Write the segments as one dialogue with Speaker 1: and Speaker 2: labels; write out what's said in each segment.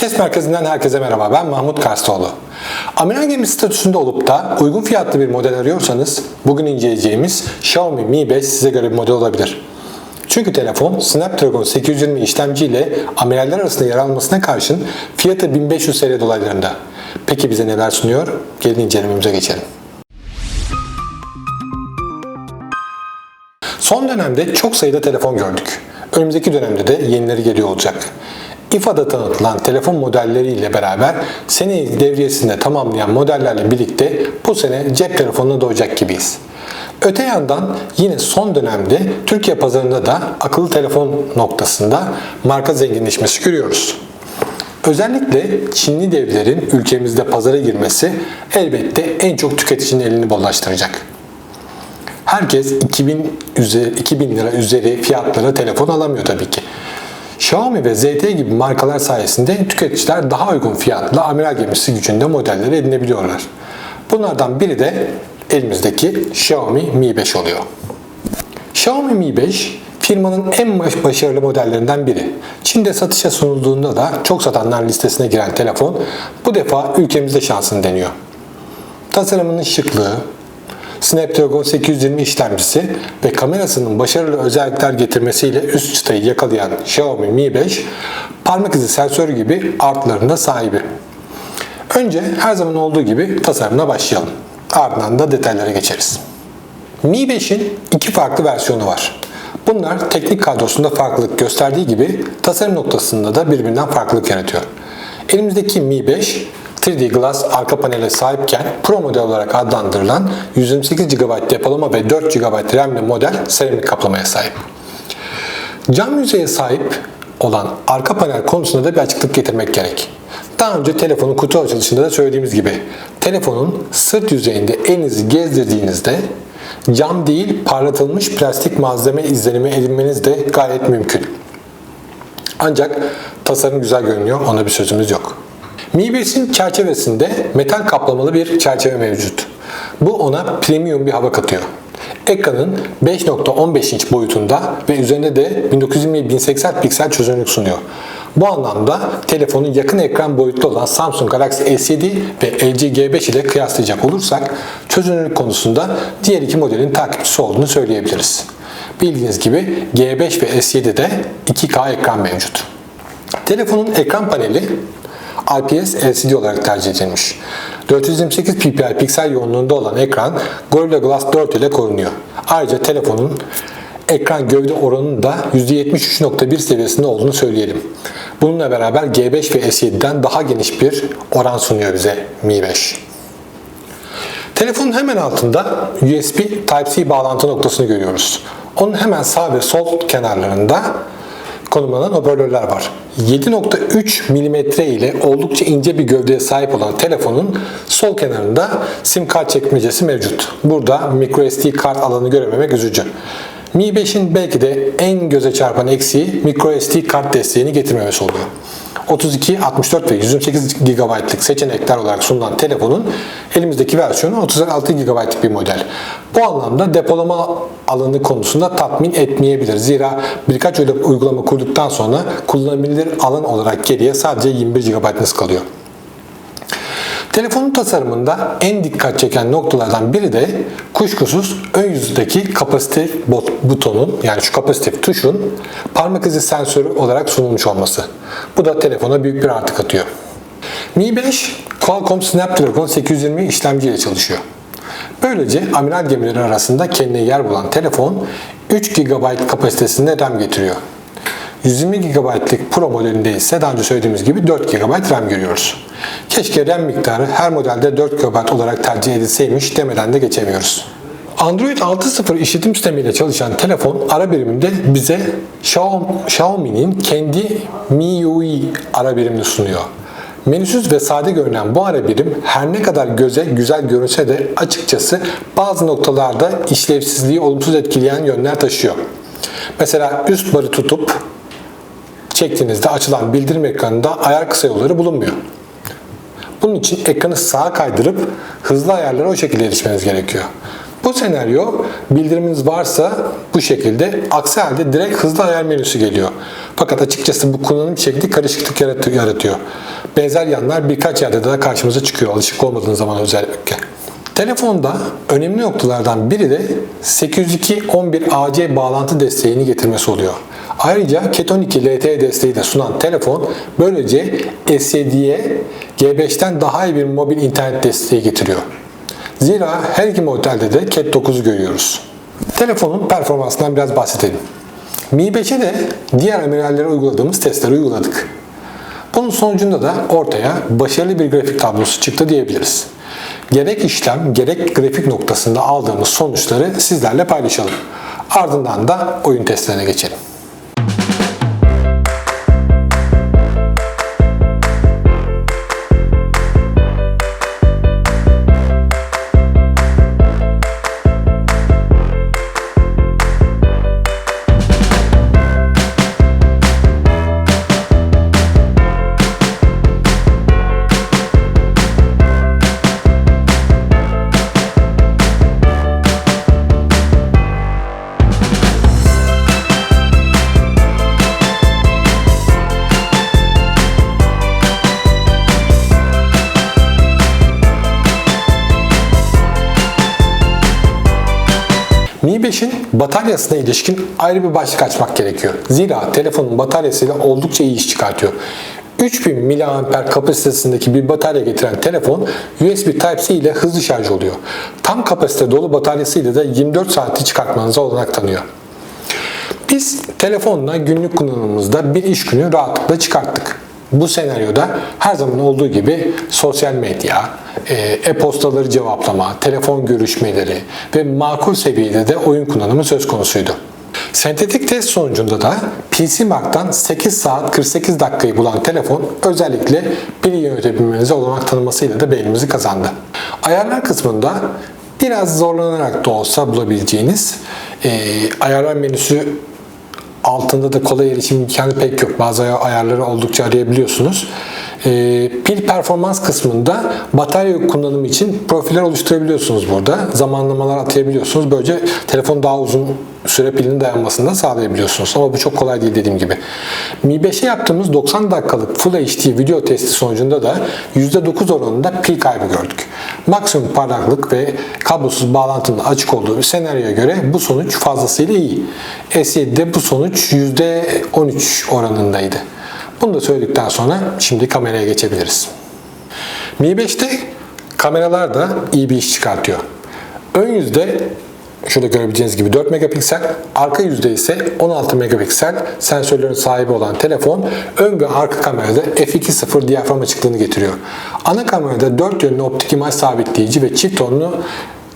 Speaker 1: Test merkezinden herkese merhaba. Ben Mahmut Karstoğlu. Amiral gemi statüsünde olup da uygun fiyatlı bir model arıyorsanız bugün inceleyeceğimiz Xiaomi Mi 5 size göre bir model olabilir. Çünkü telefon Snapdragon 820 işlemci ile amiraller arasında yer almasına karşın fiyatı 1500 TL dolaylarında. Peki bize neler sunuyor? Gelin incelememize geçelim. Son dönemde çok sayıda telefon gördük. Önümüzdeki dönemde de yenileri geliyor olacak. İFA'da tanıtılan telefon modelleriyle beraber seneyi devriyesinde tamamlayan modellerle birlikte bu sene cep telefonuna doğacak gibiyiz. Öte yandan yine son dönemde Türkiye pazarında da akıllı telefon noktasında marka zenginleşmesi görüyoruz. Özellikle Çinli devlerin ülkemizde pazara girmesi elbette en çok tüketicinin elini bollaştıracak. Herkes 2000, üzeri, 2000 lira üzeri fiyatlara telefon alamıyor tabii ki. Xiaomi ve ZTE gibi markalar sayesinde tüketiciler daha uygun fiyatla amiral gemisi gücünde modelleri edinebiliyorlar. Bunlardan biri de elimizdeki Xiaomi Mi 5 oluyor. Xiaomi Mi 5 firmanın en baş- başarılı modellerinden biri. Çin'de satışa sunulduğunda da çok satanlar listesine giren telefon bu defa ülkemizde şansını deniyor. Tasarımının şıklığı, Snapdragon 820 işlemcisi ve kamerasının başarılı özellikler getirmesiyle üst çıtayı yakalayan Xiaomi Mi 5, parmak izi sensörü gibi artlarında sahibi. Önce her zaman olduğu gibi tasarımına başlayalım. Ardından da detaylara geçeriz. Mi 5'in iki farklı versiyonu var. Bunlar teknik kadrosunda farklılık gösterdiği gibi tasarım noktasında da birbirinden farklılık yaratıyor. Elimizdeki Mi 5 3D Glass arka panele sahipken Pro model olarak adlandırılan 128 GB depolama ve 4 GB RAM'li model seramik kaplamaya sahip. Cam yüzeye sahip olan arka panel konusunda da bir açıklık getirmek gerek. Daha önce telefonun kutu açılışında da söylediğimiz gibi telefonun sırt yüzeyinde elinizi gezdirdiğinizde cam değil parlatılmış plastik malzeme izlenimi edinmeniz de gayet mümkün. Ancak tasarım güzel görünüyor ona bir sözümüz yok. Mi 5'in çerçevesinde metal kaplamalı bir çerçeve mevcut. Bu ona premium bir hava katıyor. Ekranın 5.15 inç boyutunda ve üzerinde de 1920-1080 piksel çözünürlük sunuyor. Bu anlamda telefonun yakın ekran boyutlu olan Samsung Galaxy S7 ve LG G5 ile kıyaslayacak olursak çözünürlük konusunda diğer iki modelin takipçisi olduğunu söyleyebiliriz. Bildiğiniz gibi G5 ve S7'de 2K ekran mevcut. Telefonun ekran paneli IPS LCD olarak tercih edilmiş. 428 ppi piksel yoğunluğunda olan ekran Gorilla Glass 4 ile korunuyor. Ayrıca telefonun ekran gövde oranının da %73.1 seviyesinde olduğunu söyleyelim. Bununla beraber G5 ve S7'den daha geniş bir oran sunuyor bize Mi 5. Telefonun hemen altında USB Type-C bağlantı noktasını görüyoruz. Onun hemen sağ ve sol kenarlarında konumlanan hoparlörler var. 7.3 mm ile oldukça ince bir gövdeye sahip olan telefonun sol kenarında sim kart çekmecesi mevcut. Burada microSD kart alanı görememek üzücü. Mi 5'in belki de en göze çarpan eksiği microSD kart desteğini getirmemesi oluyor. 32, 64 ve 128 GB'lık seçenekler olarak sunulan telefonun elimizdeki versiyonu 36 GB'lık bir model. Bu anlamda depolama alanı konusunda tatmin etmeyebilir. Zira birkaç uygulama kurduktan sonra kullanılabilir alan olarak geriye sadece 21 GB'ınız kalıyor. Telefonun tasarımında en dikkat çeken noktalardan biri de kuşkusuz ön yüzdeki kapasitif butonun yani şu kapasitif tuşun parmak izi sensörü olarak sunulmuş olması. Bu da telefona büyük bir artı katıyor. Mi 5 Qualcomm Snapdragon 820 işlemci ile çalışıyor. Böylece amiral gemileri arasında kendine yer bulan telefon 3 GB kapasitesinde RAM getiriyor. 120 GB'lık Pro modelinde ise daha önce söylediğimiz gibi 4 GB RAM görüyoruz. Keşke RAM miktarı her modelde 4 GB olarak tercih edilseymiş demeden de geçemiyoruz. Android 6.0 işletim sistemiyle çalışan telefon ara biriminde bize Xiaomi- Xiaomi'nin kendi MIUI ara birimini sunuyor. Menüsüz ve sade görünen bu ara birim her ne kadar göze güzel görünse de açıkçası bazı noktalarda işlevsizliği olumsuz etkileyen yönler taşıyor. Mesela üst barı tutup çektiğinizde açılan bildirim ekranında ayar kısa yolları bulunmuyor. Bunun için ekranı sağa kaydırıp hızlı ayarlara o şekilde erişmeniz gerekiyor. Bu senaryo bildiriminiz varsa bu şekilde, aksi halde direkt hızlı ayar menüsü geliyor. Fakat açıkçası bu kullanım şekli karışıklık yaratı- yaratıyor. benzer yanlar birkaç yerde de karşımıza çıkıyor alışık olmadığınız zaman özellikle. Telefonda önemli noktalardan biri de 802.11ac bağlantı desteğini getirmesi oluyor. Ayrıca Cat 12 LTE desteği de sunan telefon böylece S7'ye G5'ten daha iyi bir mobil internet desteği getiriyor. Zira her iki modelde de Cat 9'u görüyoruz. Telefonun performansından biraz bahsedelim. Mi 5'e de diğer amirallere uyguladığımız testleri uyguladık. Bunun sonucunda da ortaya başarılı bir grafik tablosu çıktı diyebiliriz. Gerek işlem gerek grafik noktasında aldığımız sonuçları sizlerle paylaşalım. Ardından da oyun testlerine geçelim. Mi 5'in bataryasına ilişkin ayrı bir başlık açmak gerekiyor. Zira telefonun bataryasıyla oldukça iyi iş çıkartıyor. 3000 mAh kapasitesindeki bir batarya getiren telefon USB Type-C ile hızlı şarj oluyor. Tam kapasite dolu bataryasıyla da 24 saati çıkartmanıza olanak tanıyor. Biz telefonla günlük kullanımımızda bir iş günü rahatlıkla çıkarttık. Bu senaryoda her zaman olduğu gibi sosyal medya, e-postaları cevaplama, telefon görüşmeleri ve makul seviyede de oyun kullanımı söz konusuydu. Sentetik test sonucunda da PC Mark'tan 8 saat 48 dakikayı bulan telefon özellikle pili yönetebilmenize olanak tanımasıyla da beğenimizi kazandı. Ayarlar kısmında biraz zorlanarak da olsa bulabileceğiniz e, ayarlar menüsü altında da kolay erişim imkanı pek yok. Bazı ayarları oldukça arayabiliyorsunuz. Ee, pil performans kısmında batarya kullanımı için profiller oluşturabiliyorsunuz burada. Zamanlamalar atayabiliyorsunuz. Böylece telefon daha uzun süre pilinin dayanmasını da sağlayabiliyorsunuz. Ama bu çok kolay değil dediğim gibi. Mi 5'e yaptığımız 90 dakikalık Full HD video testi sonucunda da %9 oranında pil kaybı gördük. Maksimum parlaklık ve kablosuz bağlantının açık olduğu bir senaryoya göre bu sonuç fazlasıyla iyi. S7'de bu sonuç %13 oranındaydı. Bunu da söyledikten sonra şimdi kameraya geçebiliriz. Mi 5'te kameralar da iyi bir iş çıkartıyor. Ön yüzde şurada görebileceğiniz gibi 4 megapiksel, arka yüzde ise 16 megapiksel sensörlerin sahibi olan telefon ön ve arka kamerada f2.0 diyafram açıklığını getiriyor. Ana kamerada 4 yönlü optik imaj sabitleyici ve çift tonlu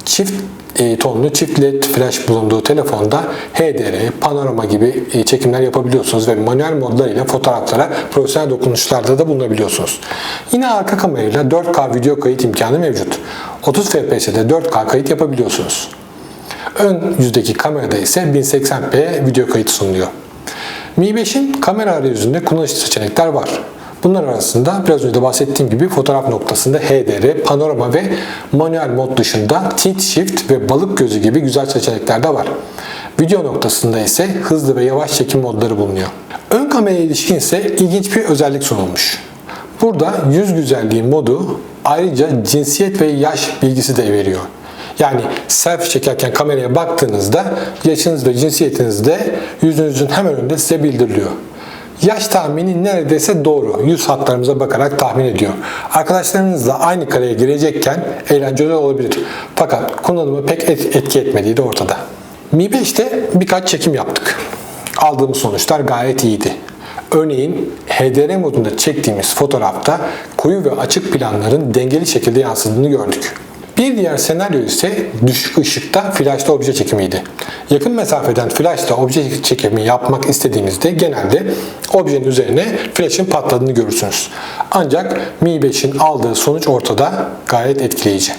Speaker 1: çift e, tonlu çift led flash bulunduğu telefonda HDR, panorama gibi e, çekimler yapabiliyorsunuz ve manuel modlar ile fotoğraflara profesyonel dokunuşlarda da bulunabiliyorsunuz. Yine arka kamerayla 4K video kayıt imkanı mevcut. 30 FPS'de 4K kayıt yapabiliyorsunuz. Ön yüzdeki kamerada ise 1080p video kayıt sunuluyor. Mi 5'in kamera arayüzünde kullanışlı seçenekler var. Bunlar arasında biraz önce de bahsettiğim gibi fotoğraf noktasında HDR, panorama ve manuel mod dışında tilt shift ve balık gözü gibi güzel seçenekler de var. Video noktasında ise hızlı ve yavaş çekim modları bulunuyor. Ön kameraya ilişkin ise ilginç bir özellik sunulmuş. Burada yüz güzelliği modu ayrıca cinsiyet ve yaş bilgisi de veriyor. Yani selfie çekerken kameraya baktığınızda yaşınız ve cinsiyetiniz de yüzünüzün hemen önünde size bildiriliyor. Yaş tahmini neredeyse doğru. Yüz hatlarımıza bakarak tahmin ediyor. Arkadaşlarınızla aynı kareye girecekken eğlenceli olabilir. Fakat kullanımı pek et, etki etmediği de ortada. Mi 5'te birkaç çekim yaptık. Aldığımız sonuçlar gayet iyiydi. Örneğin HDR modunda çektiğimiz fotoğrafta koyu ve açık planların dengeli şekilde yansıdığını gördük. Bir diğer senaryo ise düşük ışıkta flash'ta obje çekimiydi. Yakın mesafeden flash'ta obje çekimi yapmak istediğinizde genelde objenin üzerine flash'ın patladığını görürsünüz. Ancak Mi 5'in aldığı sonuç ortada gayet etkileyici.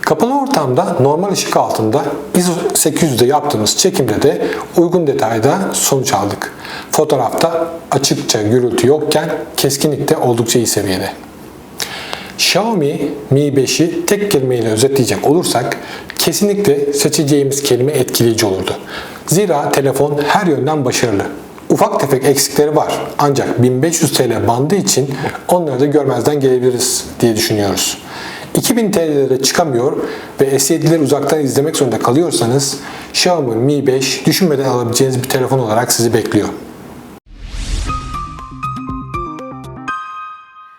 Speaker 1: Kapalı ortamda normal ışık altında ISO 800'de yaptığımız çekimde de uygun detayda sonuç aldık. Fotoğrafta açıkça gürültü yokken keskinlik de oldukça iyi seviyede. Xiaomi Mi 5'i tek kelimeyle özetleyecek olursak kesinlikle seçeceğimiz kelime etkileyici olurdu. Zira telefon her yönden başarılı. Ufak tefek eksikleri var ancak 1500 TL bandı için onları da görmezden gelebiliriz diye düşünüyoruz. 2000 TL'lere çıkamıyor ve S7'leri uzaktan izlemek zorunda kalıyorsanız Xiaomi Mi 5 düşünmeden alabileceğiniz bir telefon olarak sizi bekliyor.